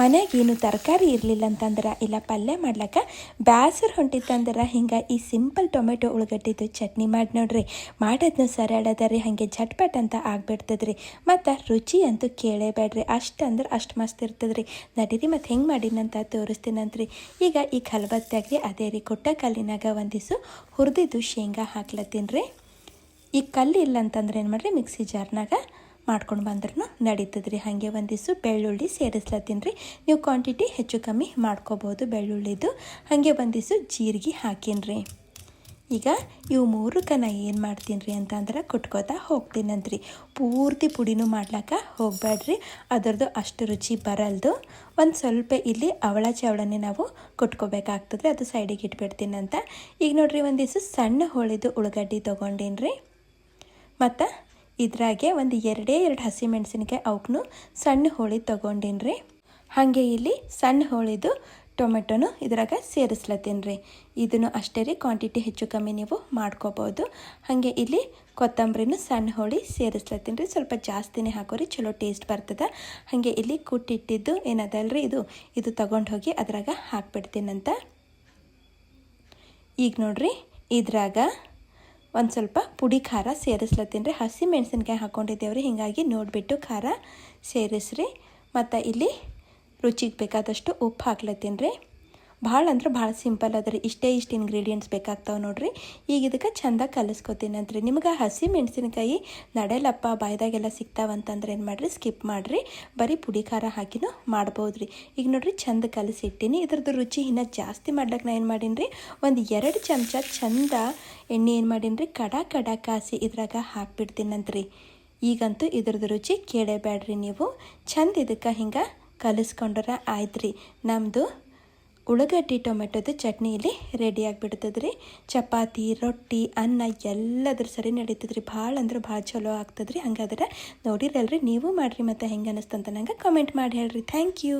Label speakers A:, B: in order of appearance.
A: ಮನೆಗೆ ಏನು ತರಕಾರಿ ಇರಲಿಲ್ಲ ಅಂತಂದ್ರೆ ಇಲ್ಲ, ಪಲ್ಯ ಮಾಡ್ಲಕ್ಕ ಬ್ಯಾಸರು ಹೊಂಟಿತ್ತಂದ್ರೆ ಹಿಂಗೆ ಈ ಸಿಂಪಲ್ ಟೊಮೆಟೊ ಉಳ್ಳಗಡ್ಡಿದು ಚಟ್ನಿ ಮಾಡಿ ನೋಡ್ರಿ. ಮಾಡೋದನ್ನ ಸರಳ ಹಾಗೆ ಝಟ್ಪಟ್ ಅಂತ ಆಗ್ಬಿಡ್ತದ್ರಿ. ಮತ್ತು ರುಚಿ ಅಂತೂ ಕೇಳೇಬೇಡ್ರಿ ಅಷ್ಟು ಅಂದ್ರೆ ಅಷ್ಟು ಮಸ್ತ್ ಇರ್ತದ್ರಿ. ನಡೀರಿ ಮತ್ತು ಹೆಂಗೆ ಮಾಡಿನಂತ ತೋರಿಸ್ತೀನಂತ್ರಿ. ಈಗ ಈ ಕಲ್ಬತ್ತಾಗ್ರಿ ಅದೇ ರೀ, ಕೊಟ್ಟ ಕಲ್ಲಿನಾಗ ಒಂದಿಸು ಹುರಿದಿದ್ದು ಶೇಂಗಾ ಹಾಕ್ಲತ್ತೀನಿ ರೀ ಈ ಕಲ್ಲು ಇಲ್ಲ ಅಂತಂದ್ರೆ ಏನು ಮಾಡ್ರಿ ಮಿಕ್ಸಿ ಜಾರ್ನಾಗ ಮಾಡ್ಕೊಂಡು ಬಂದ್ರೂ ನಡೀತದೆ ರೀ ಹಾಗೆ ಒಂದಿಸು ಬೆಳ್ಳುಳ್ಳಿ ಸೇರಿಸ್ಲತ್ತೀನಿ ರೀ ನೀವು ಕ್ವಾಂಟಿಟಿ ಹೆಚ್ಚು ಕಮ್ಮಿ ಮಾಡ್ಕೋಬೋದು ಬೆಳ್ಳುಳ್ಳಿದು. ಹಾಗೆ ಒಂದಿಸು ಜೀರಿಗೆ ಹಾಕೀನಿ ರೀ ಈಗ ಇವು ಮೂರು ನಾ ಏನು ಮಾಡ್ತೀನಿ ರೀ ಅಂತಂದ್ರೆ ಕುಟ್ಕೋತಾ ಹೋಗ್ತೀನಂತ್ರಿ. ಪೂರ್ತಿ ಪುಡಿನೂ ಮಾಡ್ಲಾಕ ಹೋಗಬೇಡ್ರಿ ಅದರದ್ದು ಅಷ್ಟು ರುಚಿ ಬರಲ್ದು. ಒಂದು ಸ್ವಲ್ಪ ಇಲ್ಲಿ ಅವಳ ಚವಳನೆ ನಾವು ಕುಟ್ಕೋಬೇಕಾಗ್ತದೆ ಅದು ಸೈಡಿಗೆ ಇಟ್ಬಿಡ್ತೀನಂತ. ಈಗ ನೋಡ್ರಿ ದಿವಸ ಸಣ್ಣ ಹೋಳಿದು ಉಳ್ಳಾಗಡ್ಡಿ ತೊಗೊಂಡೀನಿ ರೀ ಮತ್ತು ಇದ್ರಾಗೆ ಒಂದು ಎರಡೇ ಎರಡು ಹಸಿಮೆಣಸಿನ್ಕಾಯಿ ಅವಕ್ಕೂ ಸಣ್ಣ ಹೋಳಿ ತೊಗೊಂಡಿನ್ರಿ? ಹಾಗೆ ಇಲ್ಲಿ ಸಣ್ಣ ಹೋಳಿದು ಟೊಮೆಟೊನು ಇದ್ರಾಗ ಸೇರಿಸ್ಲತ್ತೀನಿ ರೀ ಇದನ್ನು ಅಷ್ಟೇ ರೀ ಕ್ವಾಂಟಿಟಿ ಹೆಚ್ಚು ಕಮ್ಮಿ ನೀವು ಮಾಡ್ಕೋಬೋದು. ಹಾಗೆ ಇಲ್ಲಿ ಕೊತ್ತಂಬರಿನೂ ಸಣ್ಣ ಹೋಳಿ ಸೇರಿಸ್ಲತ್ತೀನಿ ರೀ ಸ್ವಲ್ಪ ಜಾಸ್ತಿನೇ ಹಾಕೋರಿ, ಚಲೋ ಟೇಸ್ಟ್ ಬರ್ತದೆ. ಹಾಗೆ ಇಲ್ಲಿ ಕುಟ್ಟಿಟ್ಟಿದ್ದು ಏನದಲ್ರಿ ಇದು? ಇದು ತಗೊಂಡು ಹೋಗಿ ಅದ್ರಾಗ ಹಾಕ್ಬಿಡ್ತೀನಂತ. ಈಗ ನೋಡ್ರಿ, ಇದ್ರಾಗ ಒಂದು ಸ್ವಲ್ಪ ಪುಡಿ ಖಾರ ಸೇರಿಸ್ಲತ್ತೀನಿ ರೀ. ಹಸಿ ಮೆಣಸಿನ್ಕಾಯಿ ಹಾಕ್ಕೊಂಡಿದ್ದೇವ್ರಿ ಹೀಗಾಗಿ ನೋಡಿಬಿಟ್ಟು ಖಾರ ಸೇರಿಸ್ರಿ. ಮತ್ತು ಇಲ್ಲಿ ರುಚಿಗೆ ಬೇಕಾದಷ್ಟು ಉಪ್ಪು ಹಾಕ್ಲತ್ತೀನಿ ರೀ. ಭಾಳ ಅಂದ್ರೆ ಭಾಳ ಸಿಂಪಲ್ ಅದ ರೀ. ಇಷ್ಟೇ ಇಷ್ಟು ಇಂಗ್ರೀಡಿಯೆಂಟ್ಸ್ ಬೇಕಾಗ್ತಾವೆ ನೋಡ್ರಿ. ಈಗ ಇದಕ್ಕೆ ಚಂದ ಕಲಿಸ್ಕೊತೀನಂತ್ರಿ ನಿಮ್ಗೆ ಹಸಿ ಮೆಣಸಿನಕಾಯಿ ನಡೆಯಲ್ಲಪ್ಪ ಬಾಯ್ದಾಗೆಲ್ಲ ಸಿಗ್ತಾವಂತಂದ್ರೆ ಏನು ಮಾಡಿರಿ? ಸ್ಕಿಪ್ ಮಾಡಿರಿ. ಬರೀ ಪುಡಿ ಖಾರ ಹಾಕಿನೂ ಮಾಡ್ಬೋದು ರೀ ಈಗ ನೋಡ್ರಿ ಚಂದ ಕಲಿಸಿಟ್ಟಿನಿ. ಇದ್ರದ್ದು ರುಚಿ ಇನ್ನೂ ಜಾಸ್ತಿ ಮಾಡ್ಲಿಕ್ಕೆ ನಾ ಏನು ಮಾಡೀನಿ ರೀ ಒಂದು ಎರಡು ಚಮಚ ಚಂದ ಎಣ್ಣೆ ಏನು ಮಾಡೀನಿ ರೀ ಕಡ ಕಡ ಕಾಸಿ ಇದ್ರಾಗ ಹಾಕ್ಬಿಡ್ತೀನಂತ್ರಿ ಈಗಂತೂ ಇದ್ರದ್ದು ರುಚಿ ಕೇಳೇಬೇಡ್ರಿ ನೀವು. ಚಂದ ಇದಕ್ಕೆ ಹಿಂಗೆ ಕಲಿಸ್ಕೊಂಡ್ರೆ ಆಯ್ತು ರೀ ನಮ್ಮದು ಉಳ್ಳಾಗಡ್ಡಿ ಟೊಮೆಟೊದು ಚಟ್ನಿ ಇಲ್ಲಿ ರೆಡಿ ಆಗಿಬಿಡ್ತದೆ ರೀ ಚಪಾತಿ, ರೊಟ್ಟಿ, ಅನ್ನ ಎಲ್ಲದ್ರ ಸರಿ ನಡೀತದೆ ರೀ ಭಾಳ ಅಂದ್ರೆ ಭಾಳ ಚಲೋ ಆಗ್ತದ್ರಿ. ಹಂಗಾದ್ರೆ ನೋಡಿರಲ್ರಿ, ನೀವು ಮಾಡಿರಿ ಮತ್ತು ಹೆಂಗೆ ಅನ್ನಿಸ್ತಂತ ನಂಗೆ ಕಮೆಂಟ್ ಮಾಡಿ ಹೇಳ್ರಿ. Thank you